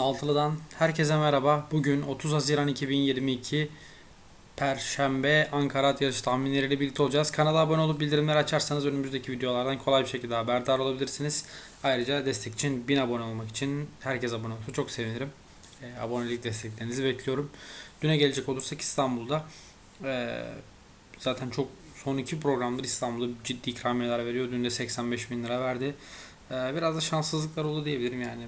Naltılı'dan herkese merhaba. Bugün 30 Haziran 2022 Perşembe Ankara at yarışı tahminleriyle birlikte olacağız. Kanala abone olup bildirimleri açarsanız önümüzdeki videolardan kolay bir şekilde haberdar olabilirsiniz. Ayrıca destek için 1000 abone olmak için herkes abone olursa çok sevinirim. E, abonelik desteklerinizi bekliyorum. Düne gelecek olursak İstanbul'da e, zaten çok son iki programdır İstanbul'da ciddi ikramiyeler veriyor. Dün de 85 bin lira verdi. E, biraz da şanssızlıklar oldu diyebilirim yani.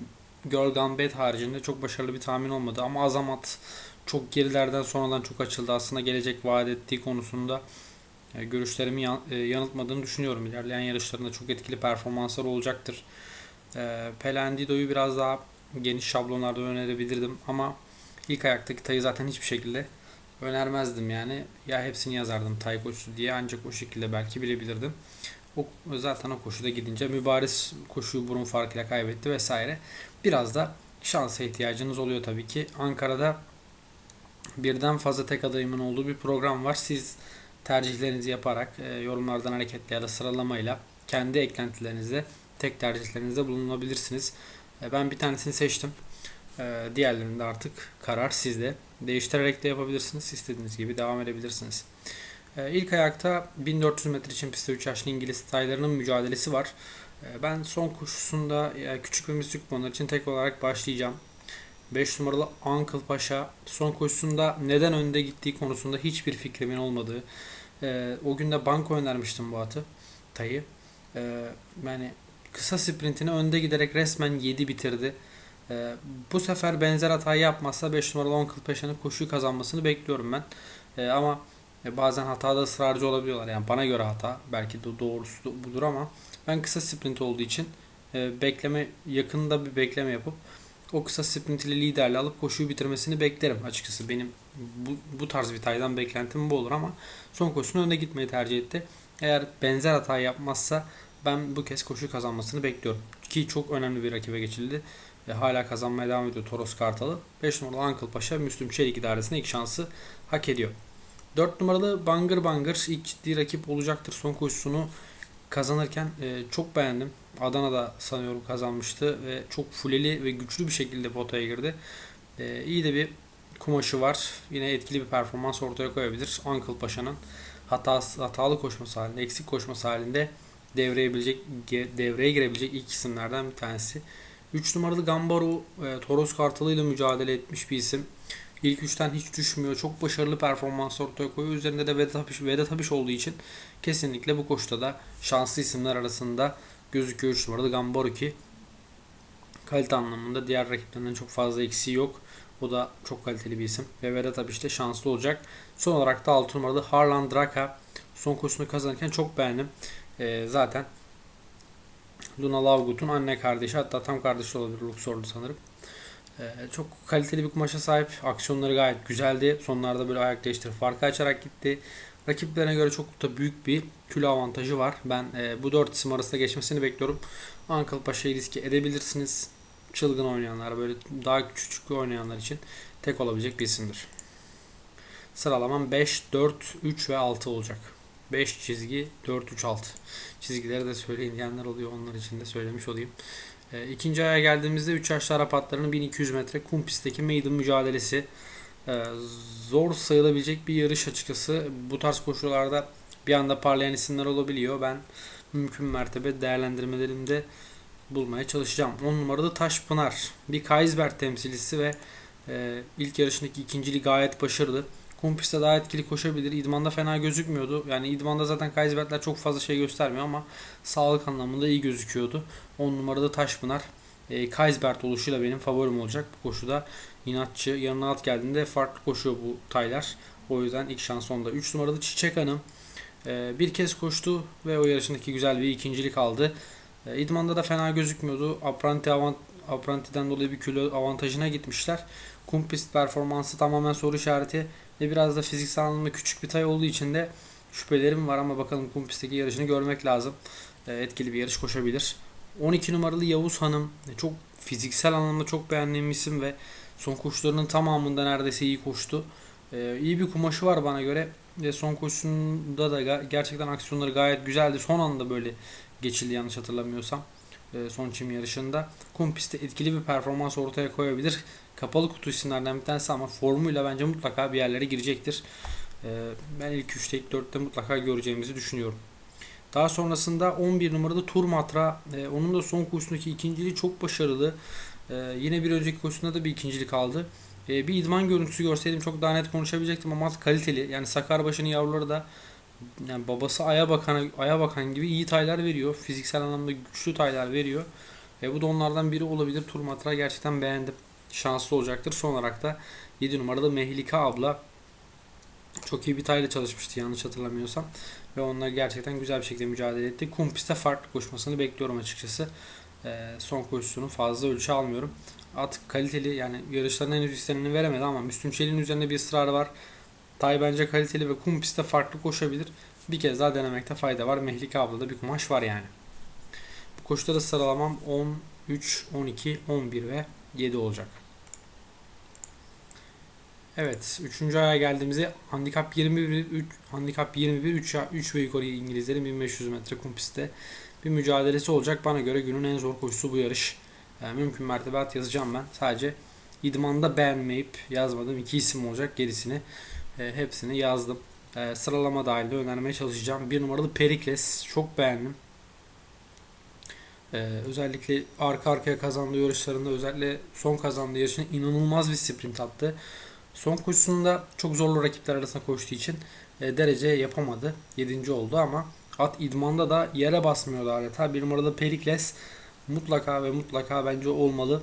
Gone Bad haricinde çok başarılı bir tahmin olmadı ama Azamat çok gerilerden sonradan çok açıldı. Aslında gelecek vaat ettiği konusunda e, görüşlerimi e, yanıltmadığını düşünüyorum. İlerleyen yarışlarında çok etkili performanslar olacaktır. E, Pelandido'yu biraz daha geniş şablonlarda önerebilirdim ama ilk ayaktaki tayı zaten hiçbir şekilde önermezdim yani. Ya hepsini yazardım tay koşusu diye ancak o şekilde belki bilebilirdim. O, zaten o koşuda gidince mübariz koşuyu burun farkıyla kaybetti vesaire. Biraz da şansa ihtiyacınız oluyor tabii ki. Ankara'da birden fazla tek adayımın olduğu bir program var. Siz tercihlerinizi yaparak e, yorumlardan hareketle ya da sıralamayla kendi eklentilerinizde tek tercihlerinizde bulunabilirsiniz. E, ben bir tanesini seçtim. E, diğerlerinde artık karar sizde. Değiştirerek de yapabilirsiniz. İstediğiniz gibi devam edebilirsiniz. E, ilk ayakta 1400 metre için pistte 3 yaşlı İngiliz taylarının mücadelesi var. E, ben son koşusunda e, küçük ve müzik bunlar için tek olarak başlayacağım. 5 numaralı Uncle Paşa son koşusunda neden önde gittiği konusunda hiçbir fikrimin olmadığı. e, o gün de banko önermiştim bu atı. Tayı. E, yani kısa sprintini önde giderek resmen 7 bitirdi. Bu sefer benzer hatayı yapmazsa 5 numaralı Uncle Paşa'nın koşuyu kazanmasını bekliyorum ben. Ama e, bazen hatada ısrarcı olabiliyorlar. Yani bana göre hata. Belki de doğrusu budur ama ben kısa sprint olduğu için e, bekleme yakında bir bekleme yapıp o kısa sprint ile liderle alıp koşuyu bitirmesini beklerim açıkçası. Benim bu, bu tarz bir taydan beklentim bu olur ama son koşusunda önde gitmeyi tercih etti. Eğer benzer hata yapmazsa ben bu kez koşuyu kazanmasını bekliyorum. Ki çok önemli bir rakibe geçildi. E, hala kazanmaya devam ediyor Toros Kartalı. 5 numaralı Uncle Paşa Müslüm Çelik idaresinde ilk şansı hak ediyor. 4 numaralı Bangır Bangır ilk ciddi rakip olacaktır. Son koşusunu kazanırken e, çok beğendim. Adana'da sanıyorum kazanmıştı ve çok fuleli ve güçlü bir şekilde potaya girdi. E, iyi de bir kumaşı var. Yine etkili bir performans ortaya koyabilir. Uncle Paşa'nın hatası, hatalı koşması halinde, eksik koşması halinde devreye, devreye girebilecek ilk isimlerden bir tanesi. 3 numaralı Gambaro e, Toros Kartalı ile mücadele etmiş bir isim. İlk üçten hiç düşmüyor. Çok başarılı performans ortaya koyuyor. Üzerinde de Vedat Apiş, Vedat Apiş olduğu için kesinlikle bu koşuda da şanslı isimler arasında gözüküyor 3 numaralı Gambaro ki kalite anlamında diğer rakiplerinden çok fazla eksiği yok. O da çok kaliteli bir isim. Ve Vedat Apiş de şanslı olacak. Son olarak da 6 numaralı Harlan Draka son koşusunu kazanırken çok beğendim. Ee, zaten Luna Lovegood'un anne kardeşi hatta tam kardeşi olabilir Luxor'du sanırım. Ee, çok kaliteli bir kumaşa sahip. Aksiyonları gayet güzeldi. Sonlarda böyle ayak değiştirip farkı açarak gitti. Rakiplerine göre çok da büyük bir kilo avantajı var. Ben e, bu dört isim arasında geçmesini bekliyorum. Uncle Paşa'yı riske edebilirsiniz. Çılgın oynayanlar, böyle daha küçük oynayanlar için tek olabilecek bir isimdir. Sıralamam 5, 4, 3 ve 6 olacak. 5 çizgi, 4, 3, 6. Çizgileri de söyleyin diyenler oluyor. Onlar için de söylemiş olayım. E, ikinci aya geldiğimizde 3 yaşlı Arap atlarının 1200 metre kum pistteki maiden mücadelesi. E, zor sayılabilecek bir yarış açıkçası. Bu tarz koşullarda bir anda parlayan isimler olabiliyor. Ben mümkün mertebe değerlendirmelerimde bulmaya çalışacağım. 10 numaralı Taşpınar. Bir Kaisberg temsilcisi ve e, ilk yarışındaki ikinciliği gayet başarılı. Kum pistte daha etkili koşabilir. İdmanda fena gözükmüyordu. Yani idmanda zaten Kaisbergler çok fazla şey göstermiyor ama sağlık anlamında iyi gözüküyordu. 10 numarada Taşpınar. E, Kaisberg oluşuyla benim favorim olacak bu koşuda. İnatçı yanına at geldiğinde farklı koşuyor bu taylar. O yüzden ilk şans onda. 3 numaralı Çiçek Hanım. E, bir kez koştu ve o yarışındaki güzel bir ikincilik aldı. E, İdman'da da fena gözükmüyordu. Apranti avant Apranti'den dolayı bir kilo avantajına gitmişler. Kum pist performansı tamamen soru işareti ve biraz da fiziksel anlamda küçük bir tay olduğu için de şüphelerim var ama bakalım kum pistteki yarışını görmek lazım. E, etkili bir yarış koşabilir. 12 numaralı Yavuz Hanım e, çok fiziksel anlamda çok beğendiğim isim ve son koşularının tamamında neredeyse iyi koştu. E, iyi bir kumaşı var bana göre ve son koşusunda da gerçekten aksiyonları gayet güzeldi. Son anda böyle geçildi yanlış hatırlamıyorsam. E, son çim yarışında. Kum pistte etkili bir performans ortaya koyabilir. Kapalı kutu isimlerden bir tanesi ama formuyla bence mutlaka bir yerlere girecektir. E, ben ilk 3'te ilk 4'te mutlaka göreceğimizi düşünüyorum. Daha sonrasında 11 numarada Turmatra. E, onun da son koşusundaki ikinciliği çok başarılı. Yine bir önceki koşusunda da bir ikincilik aldı. Bir idman görüntüsü görseydim çok daha net konuşabilecektim ama kaliteli. Yani Sakarbaşı'nın yavruları da yani babası aya bakan aya bakan gibi iyi taylar veriyor. Fiziksel anlamda güçlü taylar veriyor. E, bu da onlardan biri olabilir. Turmatra gerçekten beğendim. Şanslı olacaktır. Son olarak da 7 numarada Mehlika abla çok iyi bir tayla çalışmıştı yanlış hatırlamıyorsam. Ve onlar gerçekten güzel bir şekilde mücadele etti. Kum farklı koşmasını bekliyorum açıkçası. E, son koşusunu fazla ölçü almıyorum. At kaliteli yani yarışların henüz isteneni veremedi ama Müslüm Çelik'in üzerinde bir ısrarı var. Tay bence kaliteli ve kum pistte farklı koşabilir. Bir kez daha denemekte fayda var. Mehlike ablada bir kumaş var yani. Bu koşuda da sıralamam 10, 3, 12, 11 ve 7 olacak. Evet, 3. aya geldiğimizde handikap 21 3 handikap 21 3 3 ve yukarı İngilizlerin 1500 metre kum pistte bir mücadelesi olacak. Bana göre günün en zor koşusu bu yarış. Yani mümkün mertebe at yazacağım ben. Sadece idmanda beğenmeyip yazmadığım iki isim olacak. Gerisini e, hepsini yazdım. E, sıralama dahilinde önermeye çalışacağım. Bir numaralı Perikles. Çok beğendim. E, özellikle arka arkaya kazandığı yarışlarında özellikle son kazandığı yarışında inanılmaz bir sprint attı. Son koşusunda çok zorlu rakipler arasında koştuğu için e, derece yapamadı. 7. oldu ama at idmanda da yere basmıyordu adeta. Bir numaralı Perikles mutlaka ve mutlaka bence olmalı.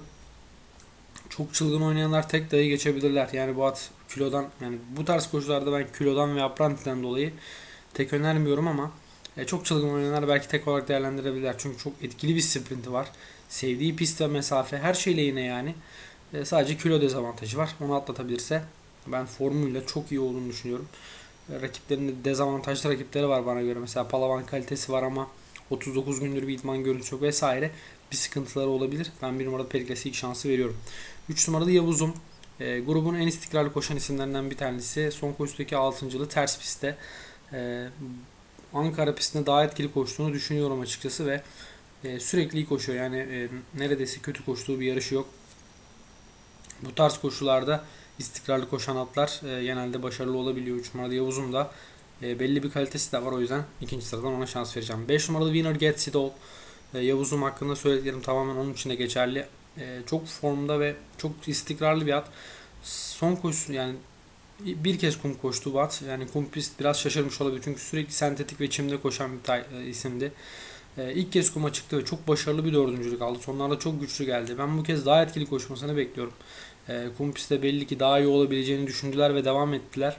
Çok çılgın oynayanlar tek dayı geçebilirler. Yani bu at kilodan yani bu tarz koşularda ben kilodan ve aprantiden dolayı tek önermiyorum ama e, çok çılgın oynayanlar belki tek olarak değerlendirebilirler. Çünkü çok etkili bir sprinti var. Sevdiği pist ve mesafe her şeyle yine yani. E, sadece kilo dezavantajı var. Onu atlatabilirse ben formuyla çok iyi olduğunu düşünüyorum. E, rakiplerinde dezavantajlı rakipleri var bana göre. Mesela Palavan kalitesi var ama 39 gündür bir idman görüntüsü yok vesaire bir sıkıntıları olabilir. Ben bir numaralı Perikles'e ilk şansı veriyorum. 3 numaralı Yavuz'um. E, grubun en istikrarlı koşan isimlerinden bir tanesi. Son koşudaki 6. ters pistte. E, Ankara pistinde daha etkili koştuğunu düşünüyorum açıkçası ve e, sürekli iyi koşuyor. Yani e, neredeyse kötü koştuğu bir yarışı yok. Bu tarz koşularda istikrarlı koşan atlar e, genelde başarılı olabiliyor. 3 numaralı Yavuz'um da e, belli bir kalitesi de var o yüzden ikinci sıradan ona şans vereceğim. 5 numaralı Winner Gets It All. E, Yavuz'um hakkında söylediklerim tamamen onun için de geçerli. E, çok formda ve çok istikrarlı bir at. Son koşusu yani bir kez kum koştu at. Yani kum pist biraz şaşırmış olabilir çünkü sürekli sentetik ve çimde koşan bir e, isimdi. E, ilk kez kuma çıktı ve çok başarılı bir dördüncülük aldı. Sonlarda çok güçlü geldi. Ben bu kez daha etkili koşmasını bekliyorum. E, kum pistte belli ki daha iyi olabileceğini düşündüler ve devam ettiler.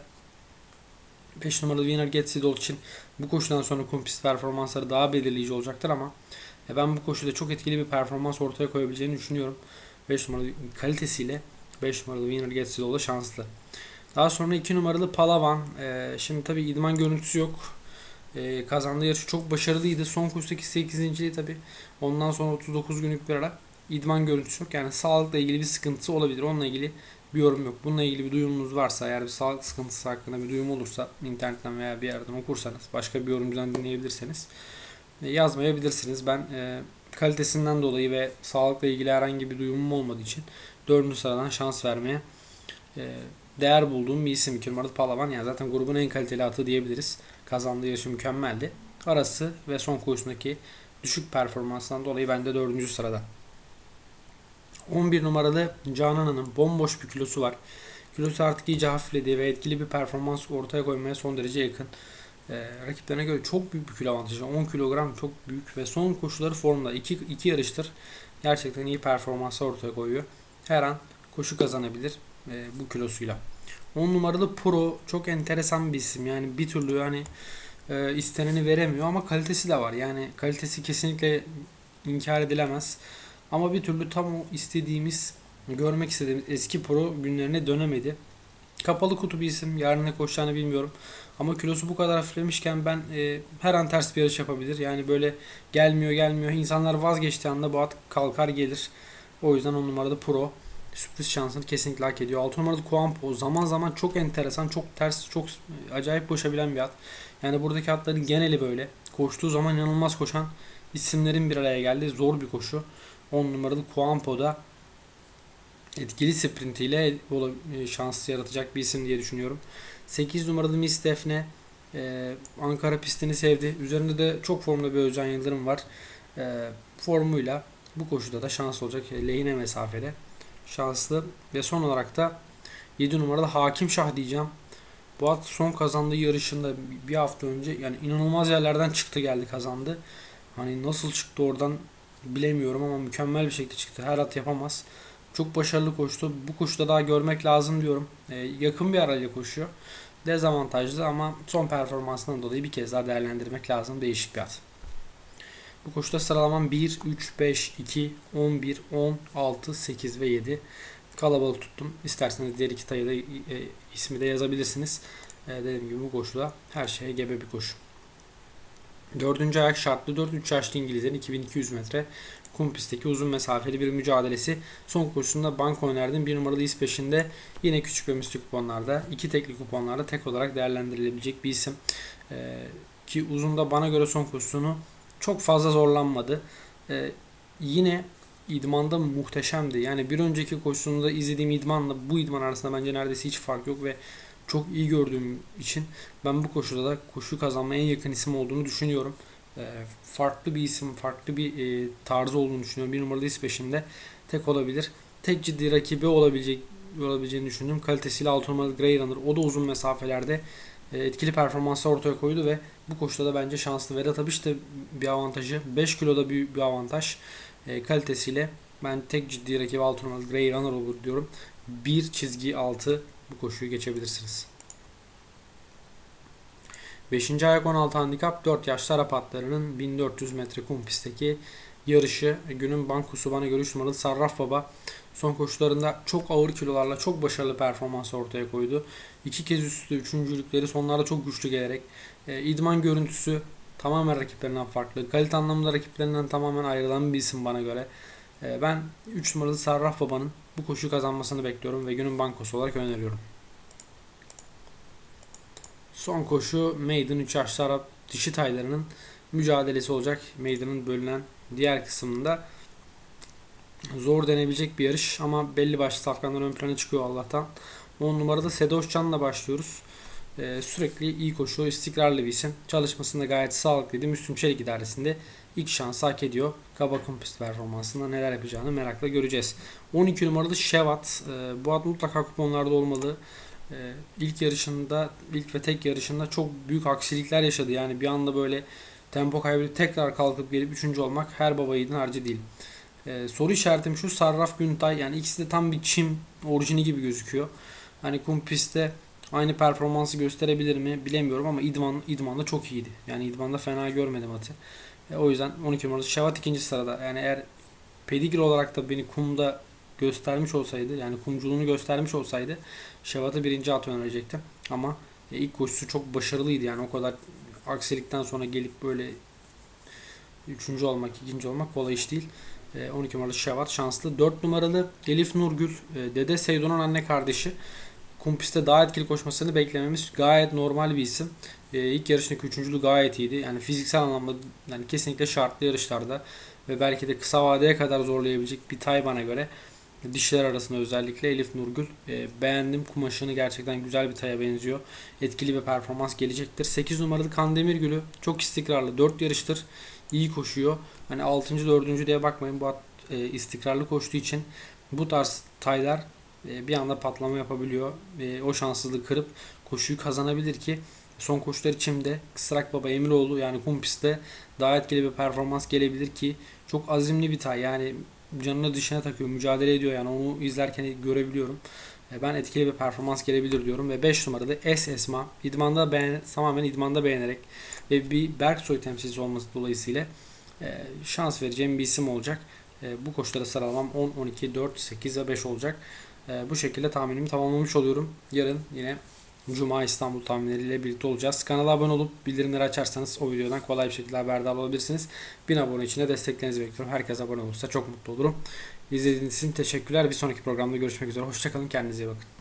5 numaralı Winner Gets It All için bu koşudan sonra kum pist performansları daha belirleyici olacaktır ama e, ben bu koşuda çok etkili bir performans ortaya koyabileceğini düşünüyorum. 5 numaralı kalitesiyle 5 numaralı Winner Gets It şanslı. Daha sonra 2 numaralı Palavan. E, şimdi tabi idman görüntüsü yok. E, kazandığı yarışı çok başarılıydı. Son koşudaki 8. tabi. Ondan sonra 39 günlük bir ara idman görüntüsü yok. Yani sağlıkla ilgili bir sıkıntısı olabilir. Onunla ilgili bir yorum yok. Bununla ilgili bir duyumunuz varsa eğer bir sağlık sıkıntısı hakkında bir duyum olursa internetten veya bir yerden okursanız başka bir yorumcudan dinleyebilirseniz yazmayabilirsiniz. Ben e, kalitesinden dolayı ve sağlıkla ilgili herhangi bir duyumum olmadığı için 4. sıradan şans vermeye e, değer bulduğum bir isim 2 numaralı Palavan. Yani zaten grubun en kaliteli atı diyebiliriz. Kazandığı yarışı mükemmeldi. Arası ve son koşusundaki düşük performansından dolayı bende 4. sırada. 11 numaralı Canan'ın bomboş bir kilosu var. Kilosu artık iyice hafifledi ve etkili bir performans ortaya koymaya son derece yakın. Ee, rakiplerine göre çok büyük bir kilo avantajı. 10 kilogram çok büyük ve son koşuları formda. 2 iki, iki yarıştır gerçekten iyi performanslar ortaya koyuyor. Her an koşu kazanabilir e, bu kilosuyla. 10 numaralı Pro çok enteresan bir isim. Yani bir türlü yani e, isteneni veremiyor ama kalitesi de var. Yani kalitesi kesinlikle inkar edilemez. Ama bir türlü tam o istediğimiz, görmek istediğimiz eski pro günlerine dönemedi. Kapalı kutu bir isim. Yarın ne koşacağını bilmiyorum. Ama kilosu bu kadar hafiflemişken ben e, her an ters bir yarış yapabilir. Yani böyle gelmiyor gelmiyor. İnsanlar vazgeçtiği anda bu at kalkar gelir. O yüzden on numarada pro. Sürpriz şansını kesinlikle hak ediyor. 6 numarada Kuampo zaman zaman çok enteresan, çok ters, çok acayip koşabilen bir at. Yani buradaki atların geneli böyle. Koştuğu zaman inanılmaz koşan isimlerin bir araya geldiği zor bir koşu. 10 numaralı Kuampo'da etkili sprintiyle e, şans yaratacak bir isim diye düşünüyorum. 8 numaralı Miss Defne e, Ankara pistini sevdi. Üzerinde de çok formda bir Özcan Yıldırım var. E, formuyla bu koşuda da şans olacak. Lehine mesafede. Şanslı. Ve son olarak da 7 numaralı Hakim Şah diyeceğim. Bu at son kazandığı yarışında bir hafta önce yani inanılmaz yerlerden çıktı geldi kazandı. Hani nasıl çıktı oradan bilemiyorum ama mükemmel bir şekilde çıktı. Her at yapamaz. Çok başarılı koştu. Bu koşuda daha görmek lazım diyorum. Ee, yakın bir arayla koşuyor. Dezavantajlı ama son performansından dolayı bir kez daha değerlendirmek lazım. Değişik bir at. Bu koşuda sıralamam 1, 3, 5, 2, 11, 10, 6, 8 ve 7. Kalabalık tuttum. İsterseniz diğer iki tayı da e, ismi de yazabilirsiniz. E, dediğim gibi bu koşuda her şeye gebe bir koşu. Dördüncü ayak şartlı 4-3 yaşlı İngilizlerin 2200 metre kum pistteki uzun mesafeli bir mücadelesi. Son koşusunda bank önerdim. Bir numaralı iz peşinde yine küçük ve misli kuponlarda iki tekli kuponlarda tek olarak değerlendirilebilecek bir isim. E, ki uzunda bana göre son koşusunu çok fazla zorlanmadı. E, yine idmanda muhteşemdi. Yani bir önceki koşusunda izlediğim idmanla bu idman arasında bence neredeyse hiç fark yok ve çok iyi gördüğüm için ben bu koşuda da koşu kazanmaya en yakın isim olduğunu düşünüyorum. E, farklı bir isim, farklı bir e, tarzı olduğunu düşünüyorum. Bir numaralı is peşinde tek olabilir. Tek ciddi rakibi olabilecek olabileceğini düşündüm. Kalitesiyle 6 numaralı Grey Runner. O da uzun mesafelerde e, etkili performanslar ortaya koydu ve bu koşuda da bence şanslı. Vedat Abiş de bir avantajı. 5 kiloda büyük bir avantaj. E, kalitesiyle ben tek ciddi rakibi 6 numaralı Grey Runner olur diyorum. Bir çizgi altı bu koşuyu geçebilirsiniz. 5. ayak 16 handikap 4 yaşlı Arap atlarının 1400 metre kum pistteki yarışı günün bankosu bana göre 3 numaralı Sarraf Baba son koşularında çok ağır kilolarla çok başarılı performans ortaya koydu. İki kez üstü üçüncülükleri sonlarda çok güçlü gelerek e, idman görüntüsü tamamen rakiplerinden farklı. Kalite anlamında rakiplerinden tamamen ayrılan bir isim bana göre. E, ben 3 numaralı Sarraf Baba'nın bu koşuyu kazanmasını bekliyorum ve günün bankosu olarak öneriyorum. Son koşu Maiden 3 yaşlı Arap dişi taylarının mücadelesi olacak. Maiden'ın bölünen diğer kısmında zor denebilecek bir yarış ama belli başlı safkanlar ön plana çıkıyor Allah'tan. 10 numarada Sedoş Can'la başlıyoruz. Ee, sürekli iyi koşuyor, istikrarlı bir isim. Çalışmasında gayet sağlıklıydı. Müslüm Çelik idaresinde ilk şansı hak ediyor. Kaba Kumpist performansında neler yapacağını merakla göreceğiz. 12 numaralı Şevat. Ee, bu ad mutlaka kuponlarda olmalı. Ee, ilk yarışında, ilk ve tek yarışında çok büyük aksilikler yaşadı. Yani bir anda böyle tempo kaybedip tekrar kalkıp gelip üçüncü olmak her baba yiğidin harcı değil. Ee, soru işaretim şu Sarraf Güntay yani ikisi de tam bir çim orijini gibi gözüküyor. Hani kum pistte aynı performansı gösterebilir mi bilemiyorum ama idman idmanda çok iyiydi. Yani idmanda fena görmedim atı. E, o yüzden 12 numaralı Şevat ikinci sırada. Yani eğer pedigre olarak da beni kumda göstermiş olsaydı yani kumculuğunu göstermiş olsaydı Şevat'ı birinci at önerecektim. Ama e, ilk koşusu çok başarılıydı yani o kadar aksilikten sonra gelip böyle üçüncü olmak, ikinci olmak kolay iş değil. E, 12 numaralı Şevat şanslı. 4 numaralı Elif Nurgül, e, Dede Seydo'nun anne kardeşi. Kumpiste daha etkili koşmasını beklememiz gayet normal bir isim. E, ilk yarışındaki üçüncülüğü gayet iyiydi. Yani fiziksel anlamda yani kesinlikle şartlı yarışlarda ve belki de kısa vadeye kadar zorlayabilecek bir tay bana göre. Dişler arasında özellikle Elif Nurgül e, beğendim. Kumaşını gerçekten güzel bir taya benziyor. Etkili bir performans gelecektir. 8 numaralı Kandemir Gülü çok istikrarlı. 4 yarıştır iyi koşuyor. Hani 6. 4. diye bakmayın. Bu at e, istikrarlı koştuğu için bu tarz taylar e, bir anda patlama yapabiliyor. E, o şanssızlığı kırıp koşuyu kazanabilir ki son koşular için de Kısrak Baba Emiroğlu yani kum pistte daha etkili bir performans gelebilir ki çok azimli bir tay. Yani canını dışına takıyor, mücadele ediyor yani onu izlerken görebiliyorum. E, Ben etkili bir performans gelebilir diyorum ve 5 numarada S Esma idmanda beğen, tamamen idmanda beğenerek ve bir Berksoy temsilcisi olması dolayısıyla e, şans vereceğim bir isim olacak. E, Bu koşulara sıralamam 10, 12, 4, 8 ve 5 olacak. Bu şekilde tahminimi tamamlamış oluyorum. Yarın yine Cuma İstanbul tahminleriyle birlikte olacağız. Kanala abone olup bildirimleri açarsanız o videodan kolay bir şekilde haberdar olabilirsiniz. 1000 abone için de desteklerinizi bekliyorum. Herkes abone olursa çok mutlu olurum. İzlediğiniz için teşekkürler. Bir sonraki programda görüşmek üzere. Hoşçakalın. Kendinize iyi bakın.